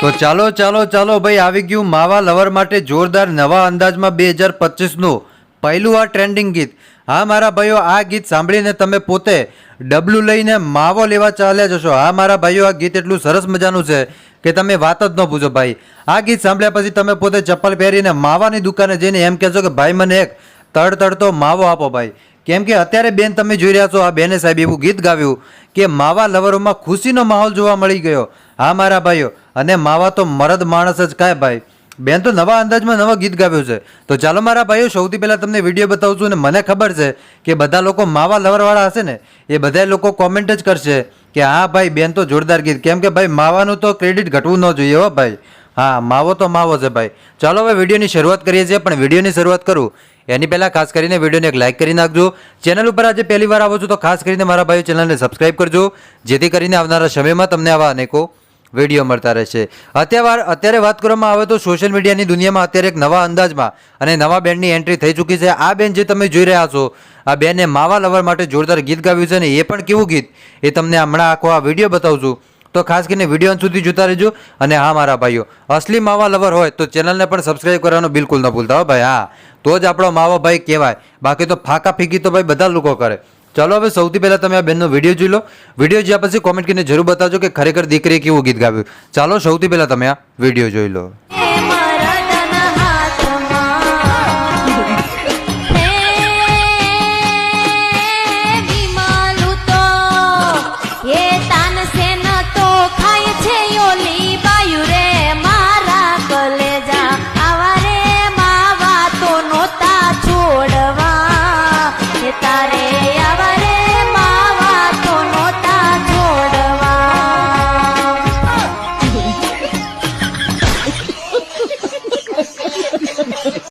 તો ચાલો ચાલો ચાલો ભાઈ, આવી ગયું માવા લવર માટે જોરદાર નવા અંદાજમાં બે હજાર પચીસનું પહેલું આ ટ્રેન્ડિંગ ગીત. હા, મારા ભાઈઓ, આ ગીત સાંભળીને તમે પોતે ડબલું લઈને માવો લેવા ચાલ્યા જશો. હા, મારા ભાઈઓ, આ ગીત એટલું સરસ મજાનું છે કે તમે વાત જ ન પૂછો ભાઈ. આ ગીત સાંભળ્યા પછી તમે પોતે ચપ્પલ પહેરીને માવાની દુકાને જઈને એમ કહેશો કે ભાઈ, મને એક તડ તડતો માવો આપો ભાઈ. કેમ કે અત્યારે બેન તમે જોઈ રહ્યા છો, આ બેને સાહેબ એવું ગીત ગાવ્યું કે માવા લવરોમાં ખુશીનો માહોલ જોવા મળી ગયો. હા, મારા ભાઈઓ અને માવા તો મરદ માણસ જ કાંઈ ભાઈ. બેન તો નવા અંદાજમાં નવા ગીત ગાવ્યું છે. તો ચાલો મારા ભાઈઓ, સૌથી પહેલાં તમને વીડિયો બતાવું છું અને મને ખબર છે કે બધા લોકો માવા લવરવાળા હશે ને, એ બધા લોકો કોમેન્ટ જ કરશે કે હા ભાઈ, બેન તો જોરદાર ગીત. કેમ કે ભાઈ, માવાનું તો ક્રેડિટ ઘટવું ન જોઈએ હો ભાઈ. હા, માવો તો માવો છે ભાઈ. ચાલો હવે વિડીયોની શરૂઆત કરીએ છીએ, પણ વિડીયોની શરૂઆત કરું. એની પહેલાં ખાસ કરીને વિડીયોને એક લાઇક કરી નાખજો. ચેનલ ઉપર આજે પહેલી વાર આવો છો તો ખાસ કરીને મારા ભાઈઓ ચેનલને સબસ્ક્રાઈબ કરજો. જેથી કરીને આવનારા સમયમાં તમને આવા અનેકો વીડિયો મળતા રહેશે. અત્યારે અત્યારે વાત કરવામાં આવે તો સોશિયલ મીડિયાની દુનિયામાં અત્યારે એક નવા અંદાજમાં અને નવા બેન્ડની એન્ટ્રી થઈ ચૂકી છે. આ બેન જે તમે જોઈ રહ્યા છો, આ બેને માવા લવર માટે જોરદાર ગીત ગાવ્યું છે ને એ પણ કેવું ગીત? એ તમને હમણાં આખો આ વીડિયો બતાવું છું તો ખાસ કરીને વીડિયો અંત સુધી જોતા રહેજો. અને હા, મારા ભાઈઓ, અસલી માવા લવર હોય તો ચેનલને પણ સબસ્ક્રાઈબ કરવાનું બિલકુલ ન ભૂલતા હો ભાઈ. હા, તો જ આપણો માવો ભાઈ કહેવાય. બાકી તો ફાકા ફીકી તો ભાઈ બધા લોકો કરે. ચાલો હવે સૌથી પહેલાં તમે આ બેનનો વીડિયો જોઈ લો. વીડિયો જોયા પછી કોમેન્ટ કરીને જરૂર બતાવજો કે ખરેખર દીકરીએ કેવું ગીત ગાવ્યું. ચાલો સૌથી પહેલાં તમે આ વીડિયો જોઈ લો.